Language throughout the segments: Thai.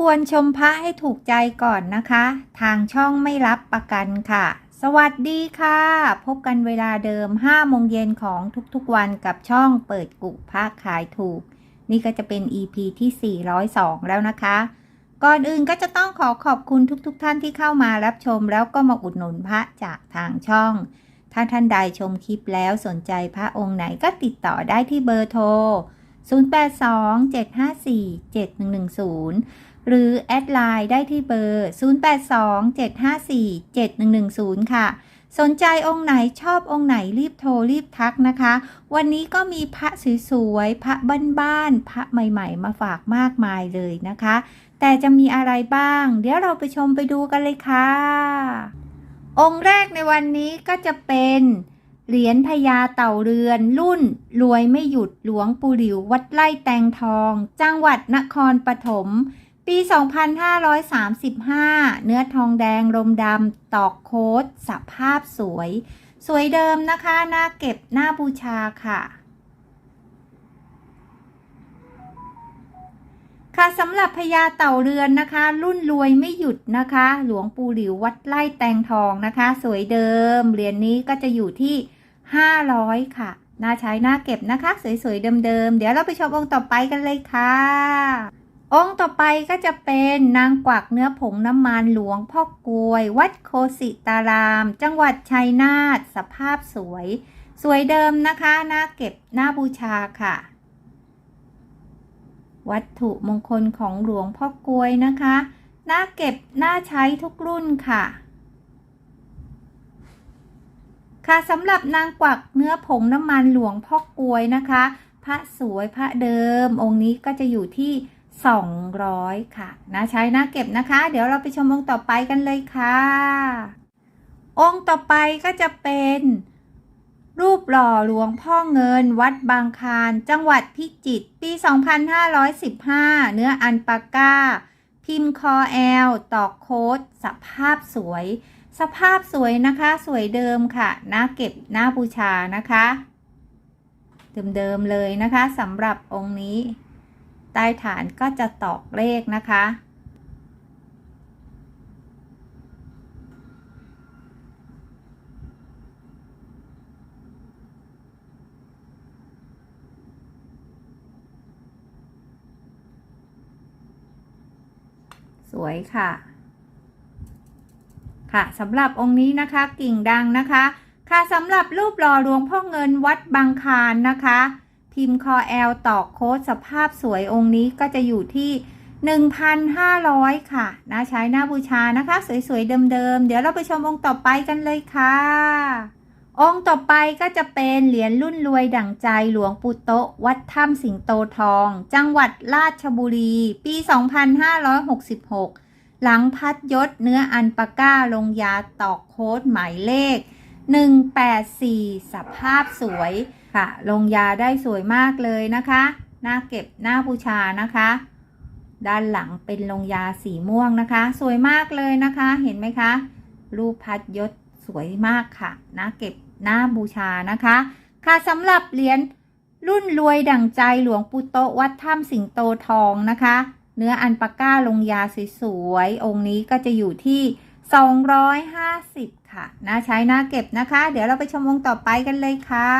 รบกวนชมพระให้ถูกใจก่อนนะคะ ทางช่องไม่รับประกันค่ะ สวัสดีค่ะ พบกันเวลาเดิม5โมงเย็นของทุกๆวันกับช่องเปิดกุพระขายถูก นี่ก็จะเป็น EP ที่ 402 แล้วนะคะ ก่อนอื่นก็จะต้องขอขอบคุณทุกๆทท่านที่เข้ามารับชมแล้วก็มาอุดหนุนพระจากทางช่องถ้าท่านใดชมคลิปแล้วสนใจพระองค์ไหนก็ติดต่อได้ที่เบอร์โทร 0827547110 หรือแอดไลน์ได้ที่เบอร์ 0827547110 ค่ะ สนใจองค์ไหนชอบองค์ไหนรีบโทรรีบทักนะคะ วันนี้ก็มีพระสวยๆ พระบ้านๆ พระใหม่ๆ มาฝากมากมายเลยนะคะ แต่จะมีอะไรบ้าง เดี๋ยวเราไปชมไปดูกันเลยค่ะ องค์แรกในวันนี้ก็จะเป็นเหรียญพญาเต่าเรือน รุ่น รวยไม่หยุดหลวงปู่หลิววัดไร่แตงทอง จังหวัดนครปฐม ปี 2535 เนื้อทองแดงรมดำตอกโค้ดสภาพสวย สวยเดิมนะคะหน้าเก็บหน้าบูชาค่ะค่ะสำหรับพญาเต่าเรือนนะคะ รุ่นรวยไม่หยุดนะคะ หลวงปู่หลิววัดไร่แตงทองนะคะ สวยเดิมเหรียญนนี้ก็จะอยู่ที่ 500 ค่ะน่าใช้น่าเก็บนะคะ สวยๆเดิมๆเดี๋ยวเราไปชมองค์ต่อไปกันเลยค่ะ องค์ต่อไปก็จะเป็นนางกวักเนื้อผงน้ำมันหลวงพ่อกลวย วัดโคสิตาราม จังหวัดชัยนาทสภาพสวย สวยเดิมนะคะน่าเก็บน่าบูชาค่ะ วัตถุมงคลของหลวงพ่อกลวยนะคะน่าเก็บน่าใช้ทุกรุ่นค่ะค่ะสำหรับนางกวักเนื้อผงน้ำมันหลวงพ่อกลวยนะคะ พระสวยพระเดิม องค์นี้ก็จะอยู่ที่ 200 ค่ะน่าใช้น่าเก็บนะคะ เดี๋ยวเราไปชมองค์ต่อไปกันเลยค่ะ องค์ต่อไปก็จะเป็น รูปหล่อหลวงพ่อเงิน วัดบางคาร จังหวัดพิจิตรปี 2515 เนื้ออันปาก้า พิมพ์คอแอลตอกโค้ดสภาพสวย สภาพสวยนะคะ สวยเดิมค่ะน่าเก็บน่าบูชานะคะ เดิมๆเลยนะคะสำหรับองค์นี้ ใต้ฐานก็จะตอกเลขนะคะ สวยค่ะ ค่ะสำหรับองค์นี้นะคะกิ่งดังนะคะ ค่ะสำหรับรูปหล่อหลวงพ่อเงินวัดบางคารนะคะ พิมพ์คอแอลตอกโค้ดสภาพสวยองค์นี้ก็จะอยู่ที่ 1,500 ค่ะน่าใช้หน่าบูชานะคะ สวยๆ เดิมๆ เดี๋ยวเราไปชมองค์ต่อไปกันเลยค่ะ องค์ต่อไปก็จะเป็นเหรียญรุ่นรวยดั่งใจหลวงปู่โตวัดถ้ำสิงโตทอง จังหวัดราชบุรี ปี 2566หลังพัดยศเนื้ออันปาก้าลงยาตอกโค้ดหมายเลข 184 สภาพสวย ค่ะ ลงยาได้สวยมากเลยนะคะหน้าเก็บหน้าบูชานะคะ ด้านหลังเป็นลงยาสีม่วงนะคะ สวยมากเลยนะคะ เห็นไหมคะ รูปพัดยศสวยมากค่ะหน้าเก็บหน้าบูชานะคะ ค่ะสำหรับเหรียญรุ่นรวยดั่งใจหลวงปู่โตวัดถ้ำสิงโตทองนะคะ เนื้ออันปาก้าลงยาสวยๆองค์นี้ก็จะอยู่ที่ 250 ค่ะน่าใช้น่าเก็บนะคะ เดี๋ยวเราไปชมองค์ต่อไปกันเลยค่ะ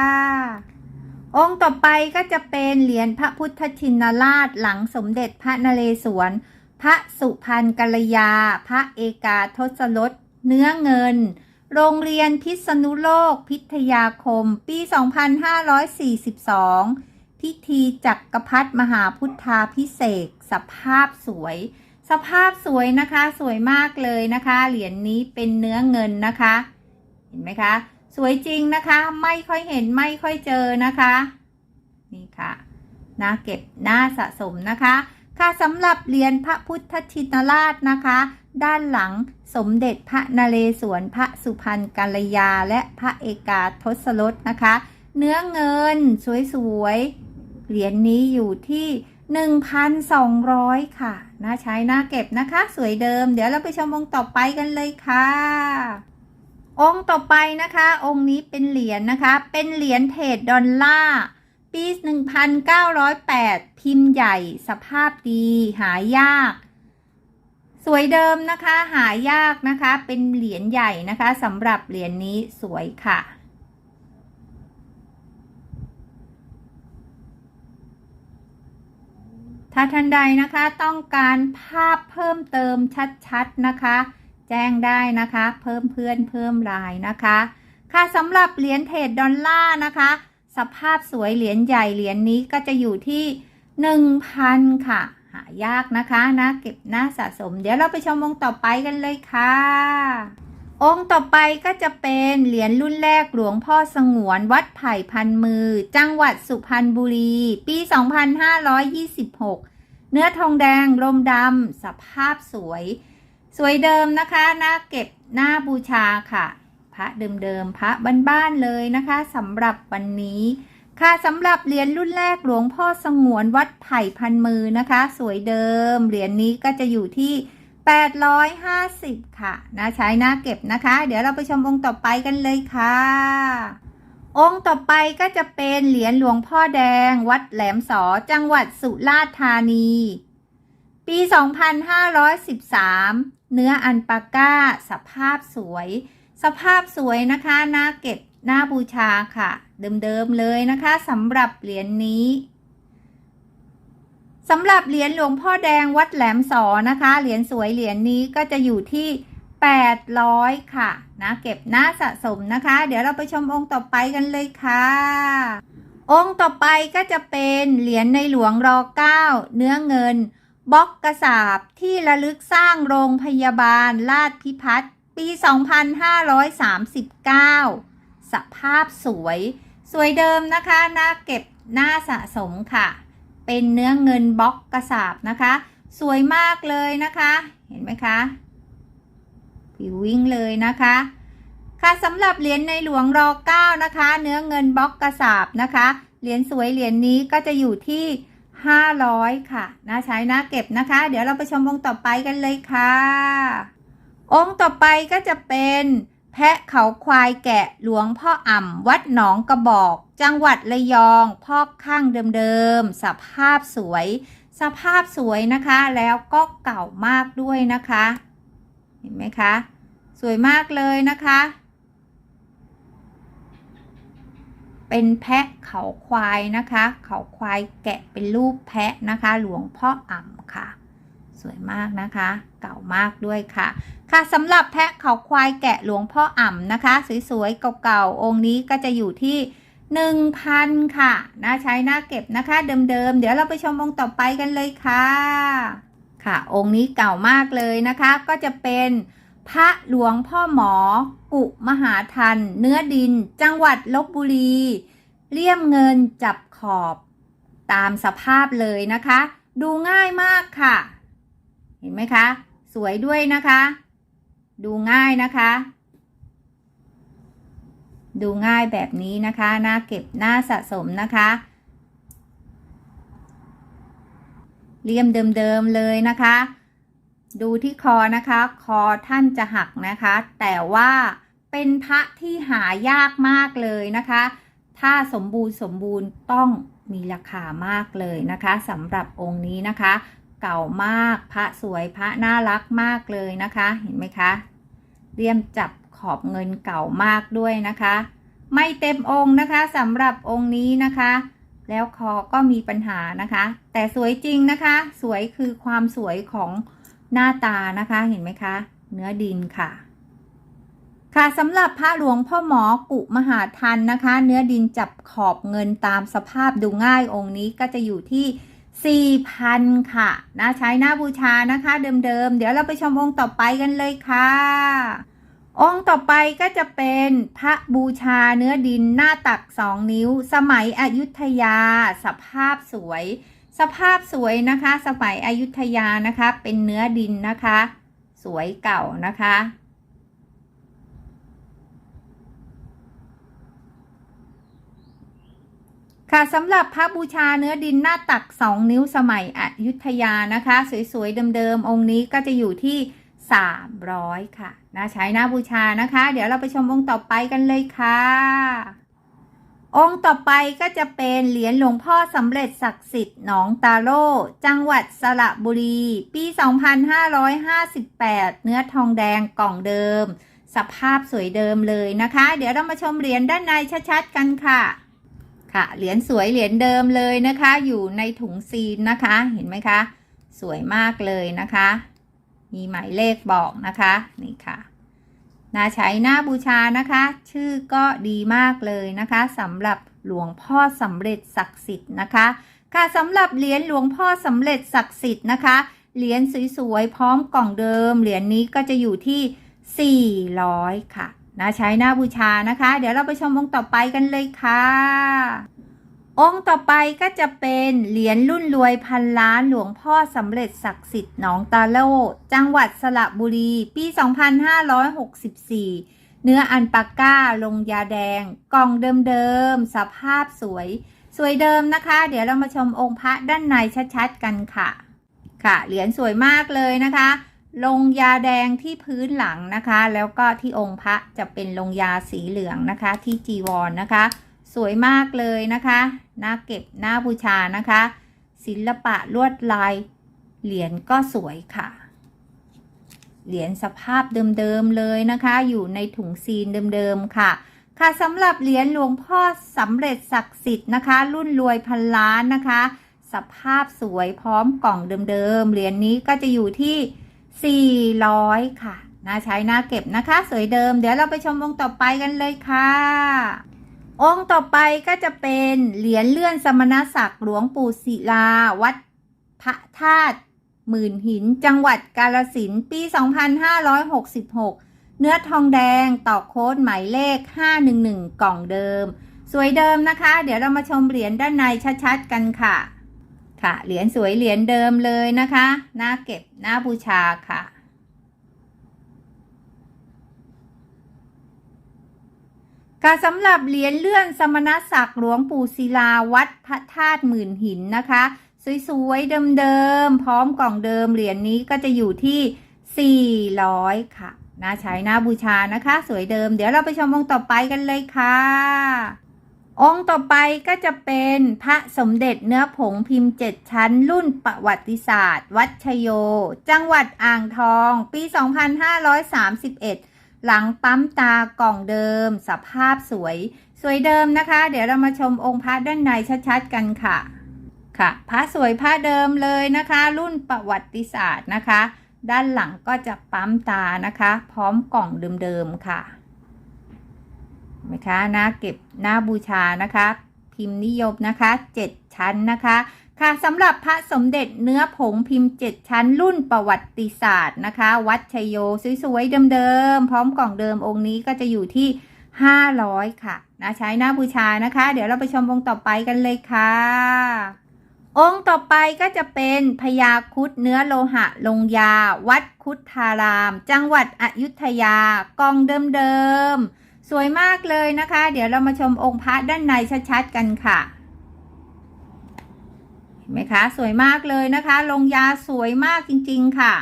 องค์ต่อไปก็จะเป็นเหรียญพระพุทธชินราชหลังสมเด็จพระนเรศวร พระสุพรรณกัลยา พระเอกาทศรสเนื้อเงิน โรงเรียนพิษณุโลก พิทยาคม ปี 2542 พิธีจักรพรรดิมหาพุทธาพิเศษสภาพสวย สภาพสวยนะคะสวยมากเลยนะคะ เหรียญนนี้เป็นเนื้อเงินนะคะ เห็นไหมคะ สวยจริงนะคะ ไม่ค่อยเห็นไม่ค่อยเจอนะคะ นี่ค่ะน่าเก็บน่าสะสมนะคะ ค่ะสำหรับเหรียญพระพุทธชินราชนะคะ ด้านหลังสมเด็จพระนเรศวรพระสุพรรณกัลยา และพระเอกาทศรสนะคะ เนื้อเงินสวยๆเหรียญนนี้อยู่ที่ 1,200 ค่ะ น่าใช้น่าเก็บนะคะ สวยเดิม เดี๋ยวเราไปชมองค์ต่อไปกันเลยค่ะ องค์ต่อไปนะคะ องค์นี้เป็นเหรียญนะคะ เป็นเหรียญเทรดดอลลาร์ปี 1908 พิมพ์ใหญ่สภาพดีหายาก สวยเดิมนะคะ หายากนะคะ เป็นเหรียญใหญ่นะคะสำหรับเหรียญนี้สวยค่ะ ถ้าท่านใดนะคะต้องการภาพเพิ่มเติมชัดๆนะคะ แจ้งได้นะคะ เพิ่มเพื่อนเพิ่มรายนะคะ ค่ะสำหรับเหรียญเทรดดอลลาร์นะคะ สภาพสวยเหรียญใหญ่เหรียญนี้ก็จะอยู่ที่ 1,000 ค่ะ หายากนะคะนะเก็บหน้าสะสม เดี๋ยวเราไปชมองต่อไปกันเลยค่ะ องค์ต่อไปก็จะเป็นเหรียญรุ่นแรกหลวงพ่อสงวนวัดไผ่พันมือ จังหวัดสุพรรณบุรี ปี 2526 เนื้อทองแดงลมดำสภาพสวย สวยเดิมนะคะหน้าเก็บหน้าบูชาค่ะ พระเดิมๆพระบ้านๆเลยนะคะสำหรับวันนี้ค่ะสำหรับเหรียญรุ่นแรกหลวงพ่อสงวนวัดไผ่พันมือนะคะ สวยเดิมเหรียญนี้ก็จะอยู่ที่ 850 ค่ะนะใช้หน้าเก็บนะคะ เดี๋ยวเราไปชมองค์ต่อไปกันเลยค่ะ องค์ต่อไปก็จะเป็นเหรียญหลวงพ่อแดง วัดแหลมสอจังหวัดสุราษฎร์ธานี ปี 2513 เนื้ออันปาก้า สภาพสวย สภาพสวยนะคะหน้าเก็บหน้าบูชาค่ะ เดิมๆเลยนะคะสำหรับเหรียญนี้ สำหรับเหรียญหลวงพ่อแดงวัดแหลมสอนะคะ เหรียญสวยเหรียญนี้ก็จะอยู่ที่ 800 ค่ะนะเก็บหน้าสะสมนะคะ เดี๋ยวเราไปชมองค์ต่อไปกันเลยค่ะ องค์ต่อไปก็จะเป็นเหรียญในหลวงรอเก้าเนื้อเงินบล็อกกระสาบที่ระลึกสร้างโรงพยาบาลราชพิพัฒน์ปี 2539 สภาพสวย สวยเดิมนะคะน้าเก็บหน้าสะสมค่ะ เป็นเนื้อเงินบล็อกกระสาบนะคะ สวยมากเลยนะคะ เห็นไหมคะผิววิ่งเลยนะคะ ค่ะสำหรับเหรียญในหลวงรอเก้านะคะ เนื้อเงินบล็อกกระสาบนะคะ เหรียญสวยเหรียญนี้ก็จะอยู่ที่ 500 ค่ะนะใช้น้าเก็บนะคะ เดี๋ยวเราไปชมองค์ต่อไปกันเลยค่ะ องค์ต่อไปก็จะเป็น แพะเขาควายแกะหลวงพ่ออ่ำวัดหนองกระบอก จังหวัดระยองพอกข้างเดิมๆ สภาพสวย สภาพสวยนะคะ แล้วก็เก่ามากด้วยนะคะ เห็นไหมคะ สวยมากเลยนะคะ เป็นแพะเขาควายนะคะ เขาควายแกะเป็นรูปแพะนะคะ หลวงพ่ออ่ำค่ะ สวยมากนะคะ เก่ามากด้วยค่ะ ค่ะสำหรับแพะเขาควายแกะหลวงพ่ออ่ำนะคะ สวยๆเก่าๆองค์นี้ก็จะอยู่ที่ 1,000 ค่ะนะใช้น้าเก็บนะคะ เดิมๆ เดี๋ยวเราไปชมองค์ต่อไปกันเลยค่ะ ค่ะ องค์นี้เก่ามากเลยนะคะ ก็จะเป็นพระหลวงพ่อหมอ กุมหาทัน เนื้อดิน จังหวัดลบบุรีเลี่ยมเงินจับขอบตามสภาพเลยนะคะ ดูง่ายมากค่ะ เห็นไหมคะ สวยด้วยนะคะ ดูง่ายนะคะ ดูง่ายแบบนี้นะคะหน้าเก็บหน้าสะสมนะคะเลี่ยมเดิมๆเลยนะคะ ดูที่คอนะคะ คอท่านจะหักนะคะ แต่ว่าเป็นพระที่หายากมากเลยนะคะ ถ้าสมบูรณ์สมบูรณ์ต้องมีราคามากเลยนะคะสำหรับองค์นี้นะคะ เก่ามาก พระสวยพระน่ารักมากเลยนะคะ เห็นไหมคะเรียมจับขอบเงินเก่ามากด้วยนะคะ ไม่เต็มองค์นะคะสำหรับองค์นี้นะคะ แล้วคอก็มีปัญหานะคะ แต่สวยจริงนะคะ สวยคือความสวยของหน้าตานะคะเห็นไหมคะ เนื้อดินค่ะ ค่ะสำหรับพระหลวงพ่อหมอกุมหาทันนะคะ เนื้อดินจับขอบเงินตามสภาพดูง่ายองค์นี้ก็จะอยู่ที่ 4,000 ค่ะนะใช้หน้าบูชานะคะเดิมๆ เดี๋ยวเราไปชมองค์ต่อไปกันเลยค่ะ องค์ต่อไปก็จะเป็นพระบูชาเนื้อดินหน้าตักสองนิ้ว สมัยอยุธยา สภาพสวย สภาพสวยนะคะ สมัยอยุธยานะคะ เป็นเนื้อดินนะคะ สวยเก่านะคะ ค่ะสำหรับพระบูชาเนื้อดินหน้าตัก 2 นิ้วสมัยอยุธยานะคะ สวยๆ เดิมๆ องค์นี้ก็จะอยู่ที่ 300 ค่ะนะใช้หน้าบูชานะคะ เดี๋ยวเราไปชมองค์ต่อไปกันเลยค่ะ องค์ต่อไปก็จะเป็นเหรียญหลวงพ่อสำเร็จศักดิ์สิทธิ์หนองตาโล่จังหวัดสระบุรี ปี 2558 เนื้อทองแดงกล่องเดิม สภาพสวยเดิมเลยนะคะ เดี๋ยวเรามาชมเหรียญด้านในชัดๆ กันค่ะ ค่ะ เหรียญสวยเหรียญเดิมเลยนะคะ อยู่ในถุงซีนนะคะ เห็นไหมคะ สวยมากเลยนะคะ มีหมายเลขบอกนะคะ นี่ค่ะ น่าใช้น่าบูชานะคะ ชื่อก็ดีมากเลยนะคะสำหรับหลวงพ่อสำเร็จศักดิ์สิทธิ์นะคะ ค่ะสำหรับเหรียญหลวงพ่อสำเร็จศักดิ์สิทธิ์นะคะ เหรียญสวยๆพร้อมกล่องเดิม เหรียญนี้ก็จะอยู่ที่ 400 ค่ะ น่าใช้น่าบูชานะคะ เดี๋ยวเราไปชมองค์ต่อไปกันเลยค่ะ องค์ต่อไปก็จะเป็นเหรียญรุ่นรวยพันล้านหลวงพ่อสำเร็จศักดิ์สิทธิ์หนองตาโลจังหวัดสระบุรี ปี 2564เนื้ออันปาก้าลงยาแดง กล่องเดิมๆ สภาพสวย สวยเดิมนะคะ เดี๋ยวเรามาชมองค์พระด้านในชัดๆ กันค่ะ ค่ะ เหรียญสวยมากเลยนะคะ ลงยาแดงที่พื้นหลังนะคะ แล้วก็ที่องค์พระจะเป็นลงยาสีเหลืองนะคะ ที่จีวรนนะคะ สวยมากเลยนะคะน่าเก็บน่าบูชานะคะ ศิลปะลวดลายเหรียญก็สวยค่ะ เหรียญสภาพเดิมๆเลยนะคะ อยู่ในถุงซีนเดิมๆค่ะ ค่ะสำหรับเหรียญหลวงพ่อสำเร็จศักดิ์สิทธิ์นะคะ รุ่นรวยพันล้านนะคะ สภาพสวยพร้อมกล่องเดิมๆเหรียญนี้ก็จะอยู่ที่ 400 ค่ะน่าใช้น่าเก็บนะคะ สวยเดิม เดี๋ยวเราไปชมองค์ต่อไปกันเลยค่ะ องค์ต่อไปก็จะเป็นเหรียญเลื่อนสมณศักดิ์หลวงปู่ศิลา วัดพระธาตุหมื่นหิน จังหวัดกาลสินปี 2566 เนื้อทองแดงต่อโค้ดหมายเลข 511 กล่องเดิม สวยเดิมนะคะ เดี๋ยวเรามาชมเหรียญด้านในชัดๆกันค่ะ ค่ะ เหรียญสวยเหรียญเดิมเลยนะคะน่าเก็บน่าบูชาค่ะค่ะสำหรับเหรียญเลื่อนสมณศักดิ์หลวงปู่ศิลาวัดพระธาตุหมื่นหินนะคะ สวยๆเดิมๆพร้อมกล่องเดิมเหรียญนี้ก็จะอยู่ที่ 400 ค่ะน่าใช้น่าบูชานะคะ สวยเดิม เดี๋ยวเราไปชมองต่อไปกันเลยค่ะ องค์ต่อไปก็จะเป็นพระสมเด็จเนื้อผงพิมพ์เจ็ดชั้น รุ่นประวัติศาสตร์ วัดชโย จังหวัดอ่างทอง ปี 2531 หลังปั๊มตากล่องเดิม สภาพสวย สวยเดิมนะคะ เดี๋ยวเรามาชมองค์พระด้านในชัดๆกันค่ะ ค่ะพระสวยพระเดิมเลยนะคะ รุ่นประวัติศาสตร์นะคะ ด้านหลังก็จะปั๊มตานะคะ พร้อมกล่องเดิมๆค่ะ นไหมคะหน้าเก็บหน้าบูชานะคะ พิมพ์นิยมนะคะ 7 ชั้นนะคะ ค่ะสำหรับพระสมเด็จเนื้อผงพิมพ์ 7 ชั้นรุ่นประวัติศาสตร์นะคะ วัดชยโยสวยๆเดิมๆพร้อมกล่องเดิมองค์นี้ก็จะอยู่ที่ 500 ค่ะนะใช้หน้าบูชานะคะ เดี๋ยวเราไปชมองค์ต่อไปกันเลยค่ะองค์ต่อไปก็จะเป็นพญาคุดเนื้อโลหะลงยา วัดคุดธาราม จังหวัดอยุธยากองเดิมๆ สวยมากเลยนะคะ เดี๋ยวเรามาชมองค์พระด้านในชัดๆกันค่ะเห็นไหมคะ สวยมากเลยนะคะ ลงยาสวยมากจริงๆค่ะ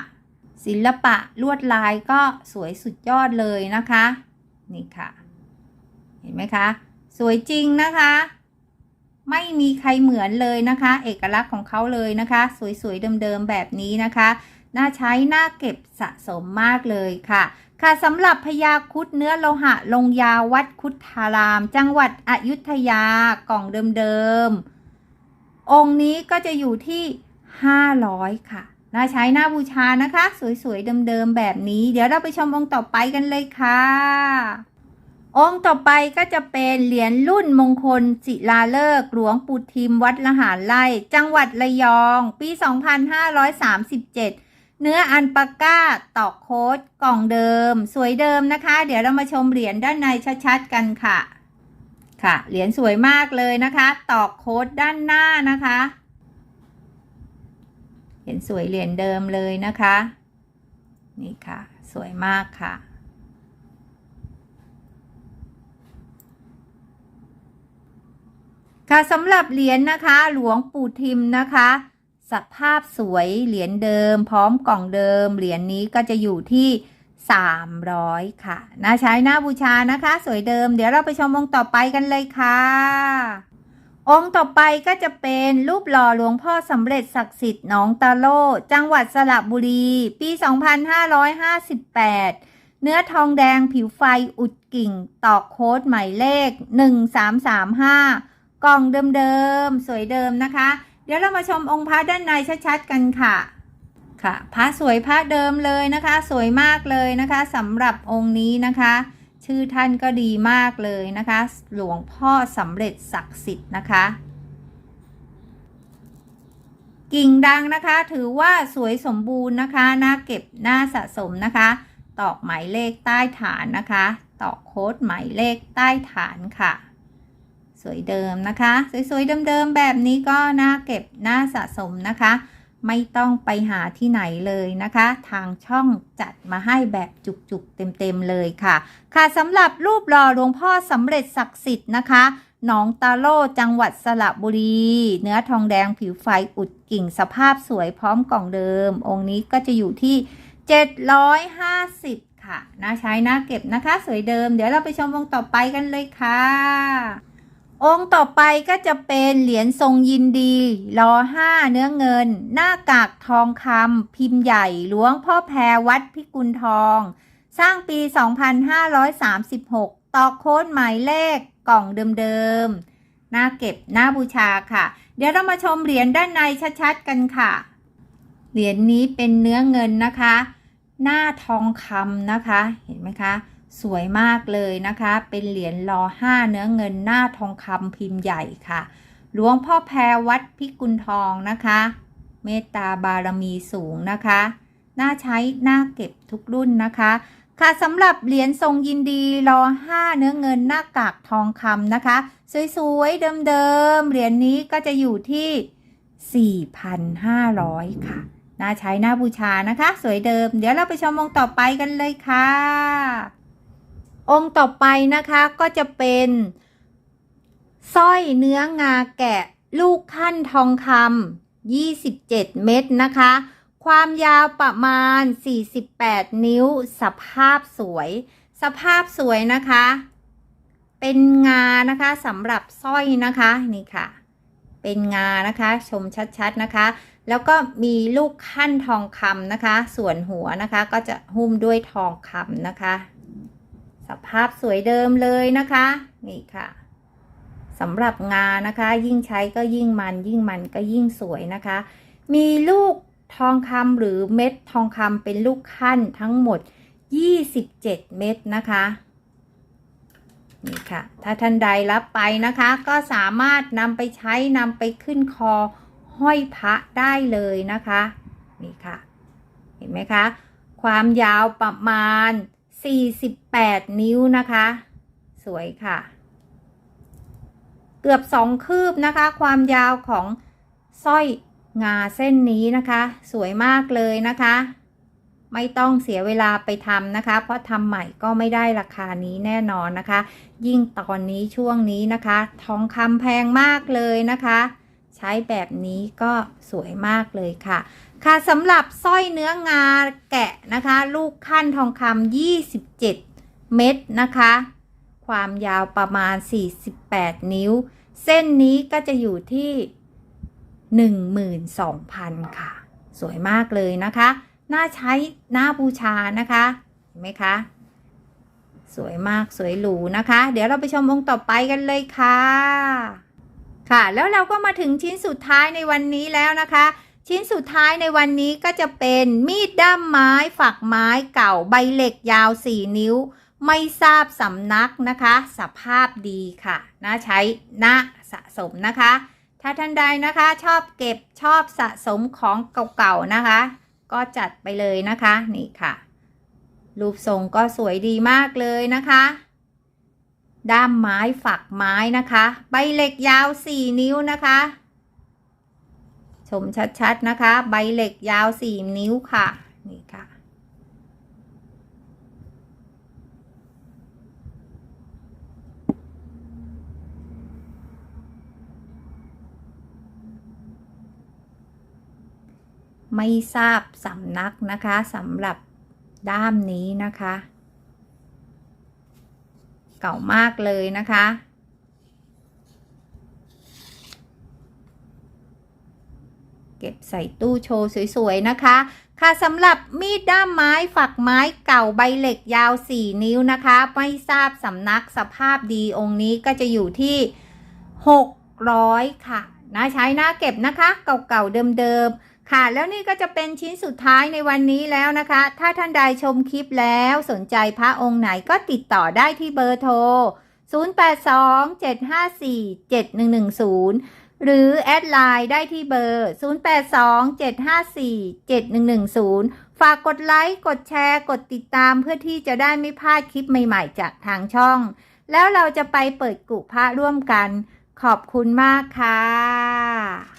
ศิลปะลวดลายก็สวยสุดยอดเลยนะคะ นี่ค่ะ เห็นไหมคะ สวยจริงนะคะ ไม่มีใครเหมือนเลยนะคะ เอกลักษณ์ของเขาเลยนะคะ สวยๆเดิมๆแบบนี้นะคะ น่าใช้น่าเก็บสะสมมากเลยค่ะ ค่ะสำหรับพญาคุดเนื้อโลหะ ลงยาวัดคุดธาราม จังหวัดอยุธยากล่องเดิมๆ องค์นี้ก็จะอยู่ที่ 500 ค่ะ น่าใช้น่าบูชานะคะ สวยๆ เดิมๆ แบบนี้ เดี๋ยวเราไปชมองค์ต่อไปกันเลยค่ะ องค์ต่อไปก็จะเป็นเหรียญรุ่นมงคลศิลาฤกษ์หลวงปู่ทิมวัดละหารไร่จังหวัดระยอง ปี 2537 เนื้ออันปาก้าตอกโค้ดกล่องเดิม สวยเดิมนะคะ เดี๋ยวเรามาชมเหรียญด้านในชัดๆกันค่ะ ค่ะ เหรียญสวยมากเลยนะคะ ตอกโค้ดด้านหน้านะคะ เหรียญสวยเหรียญเดิมเลยนะคะ นี่ค่ะ สวยมากค่ะค่ะสำหรับเหรียญนะคะ หลวงปู่ทิมนะคะ สภาพสวยเหรียญเดิม พร้อมกล่องเดิม เหรียญนี้ก็จะอยู่ที่ 300 ค่ะน่าใช้หน้าบูชานะคะ สวยเดิม เดี๋ยวเราไปชมองค์ต่อไปกันเลยค่ะ องค์ต่อไปก็จะเป็นรูปหล่อหลวงพ่อสำเร็จศักดิ์สิทธิ์หนองตาโลจังหวัดสระบุรี ปี 2558เนื้อทองแดงผิวไฟอุดกิ่ง ตอกโค้ดหมายเลข 1335 กล่องเดิมๆ สวยเดิมนะคะ เดี๋ยวเรามาชมองค์พระด้านในชัดๆกันค่ะ ค่ะ พระสวยพระเดิมเลยนะคะ สวยมากเลยนะคะสำหรับองค์นี้นะคะ ชื่อท่านก็ดีมากเลยนะคะ หลวงพ่อสำเร็จศักดิ์สิทธิ์นะคะ กิ่งดังนะคะ ถือว่าสวยสมบูรณ์นะคะน่าเก็บน่าสะสมนะคะ ตอกหมายเลขใต้ฐานนะคะ ตอกโค้ดหมายเลขใต้ฐานค่ะ วยเดิมนะคะ สวยๆเดิมๆแบบนี้ก็น่าเก็บน่าสะสมนะคะ ไม่ต้องไปหาที่ไหนเลยนะคะ ทางช่องจัดมาให้แบบจุกๆเต็มๆเลยค่ะ ค่ะสำหรับรูปหล่อหลวงพ่อสำเร็จศักดิ์สิทธิ์นะคะหนองตาโลจังหวัดสระบุรี เนื้อทองแดงผิวไฟอุดกิ่งสภาพสวยพร้อมกล่องเดิม องค์นี้ก็จะอยู่ที่ 750 ค่ะน่าใช้น่าเก็บนะคะ สวยเดิม เดี๋ยวเราไปชมองค์ต่อไปกันเลยค่ะ องค์ต่อไปก็จะเป็นเหรียญทรงยินดีรอห้าเนื้อเงิน หน้ากากทองคำพิมพ์ใหญ่หลวงพ่อแพรวัดพิกุลทอง สร้างปี 2536ตอกโค้ดหมายเลขกล่องเดิมๆหน้าเก็บหน้าบูชาค่ะ เดี๋ยวเรามาชมเหรียญด้านในชัดๆกันค่ะ เหรียญนี้เป็นเนื้อเงินนะคะ หน้าทองคำนะคะ เห็นไหมคะ สวยมากเลยนะคะ เป็นเหรียญรอห้าเนื้อเงินหน้าทองคำพิมพ์ใหญ่ค่ะ หลวงพ่อแพรวัดพิกุลทองนะคะ เมตตาบารมีสูงนะคะ น่าใช้น่าเก็บทุกรุ่นนะคะ ค่ะสำหรับเหรียญทรงยินดีรอห้าเนื้อเงินหน้ากากทองคำนะคะ สวยๆ เดิมๆ เหรียญนี้ก็จะอยู่ที่ 4,500 ค่ะน่าใช้น่าบูชานะคะ สวยเดิม เดี๋ยวเราไปชมองต่อไปกันเลยค่ะ องค์ต่อไปนะคะก็จะเป็นสร้อยเนื้องาแกะลูกขั้นทองคำ27 เม็ดนะคะ ความยาวประมาณ 48 นิ้ว สภาพสวย สภาพสวยนะคะ เป็นงานะคะสำหรับสร้อยนะคะนี่ค่ะ เป็นงานะคะ ชมชัดๆนะคะ แล้วก็มีลูกขั้นทองคำนะคะ ส่วนหัวนะคะก็จะหุ้มด้วยทองคำนะคะ สภาพสวยเดิมเลยนะคะ นี่ค่ะสำหรับงานะคะ ยิ่งใช้ก็ยิ่งมัน ยิ่งมันก็ยิ่งสวยนะคะ มีลูกทองคำหรือเม็ดทองคำเป็นลูกขั้นทั้งหมด 27 เม็ดนะคะนี่ค่ะ ถ้าท่านใดรับไปนะคะ ก็สามารถนำไปใช้นำไปขึ้นคอห้อยพระได้เลยนะคะ นี่ค่ะ เห็นไหมคะ ความยาวประมาณ 48 นิ้วนะคะ สวยค่ะ เกือบสองคืบนะคะ ความยาวของสร้อยงาเส้นนี้นะคะ สวยมากเลยนะคะ ไม่ต้องเสียเวลาไปทำนะคะ เพราะทำใหม่ก็ไม่ได้ราคานี้แน่นอนนะคะ ยิ่งตอนนี้ช่วงนี้นะคะ ทองคำแพงมากเลยนะคะ ใช้แบบนี้ก็สวยมากเลยค่ะ ค่ะสำหรับสร้อยเนื้องาแกะนะคะ ลูกขั้นทองคำ27 เม็ดนะคะ ความยาวประมาณ 48 นิ้ว เส้นนี้ก็จะอยู่ที่ 12,000 ค่ะ สวยมากเลยนะคะ น่าใช้น่าบูชานะคะเห็นไหมคะ สวยมากสวยหรูนะคะ เดี๋ยวเราไปชมองค์ต่อไปกันเลยค่ะ ค่ะ แล้วเราก็มาถึงชิ้นสุดท้ายในวันนี้แล้วนะคะ ชิ้นสุดท้ายในวันนี้ก็จะเป็นมีดด้ามไม้ ฝักไม้เก่าใบเหล็กยาว 4 นิ้ว ไม่ทราบสำนักนะคะ สภาพดีค่ะน่าใช้น่าสะสมนะคะ ถ้าท่านใดนะคะชอบเก็บชอบสะสมของเก่าๆนะคะ ก็จัดไปเลยนะคะ นี่ค่ะ รูปทรงก็สวยดีมากเลยนะคะ ด้ามไม้ฝักไม้นะคะ ใบเหล็กยาว4นิ้วนะคะ ชมชัดๆนะคะ ใบเหล็กยาว4นิ้วค่ะ นี่ค่ะ ไม่ทราบสำนักนะคะสำหรับด้ามนี้นะคะ เก่ามากเลยนะคะ เก็บใส่ตู้โชว์สวยๆนะคะ ค่ะสำหรับมีดด้ามไม้ฝักไม้เก่าใบเหล็กยาว 4 นิ้วนะคะ ไม่ทราบสำนักสภาพดีองค์นี้ก็จะอยู่ที่ 600 ค่ะนะใช้หน้าเก็บนะคะ เก่าๆเดิมๆ ค่ะ แล้วนี่ก็จะเป็นชิ้นสุดท้ายในวันนี้แล้วนะคะ ถ้าท่านใดชมคลิปแล้วสนใจพระองค์ไหนก็ติดต่อได้ที่เบอร์โทร 0827547110 หรือแอดไลน์ได้ที่เบอร์ 0827547110 ฝากกดไลค์ กดแชร์ กดติดตามเพื่อที่จะได้ไม่พลาดคลิปใหม่ๆ จากทางช่อง แล้วเราจะไปเปิดกุพระร่วมกัน ขอบคุณมากค่ะ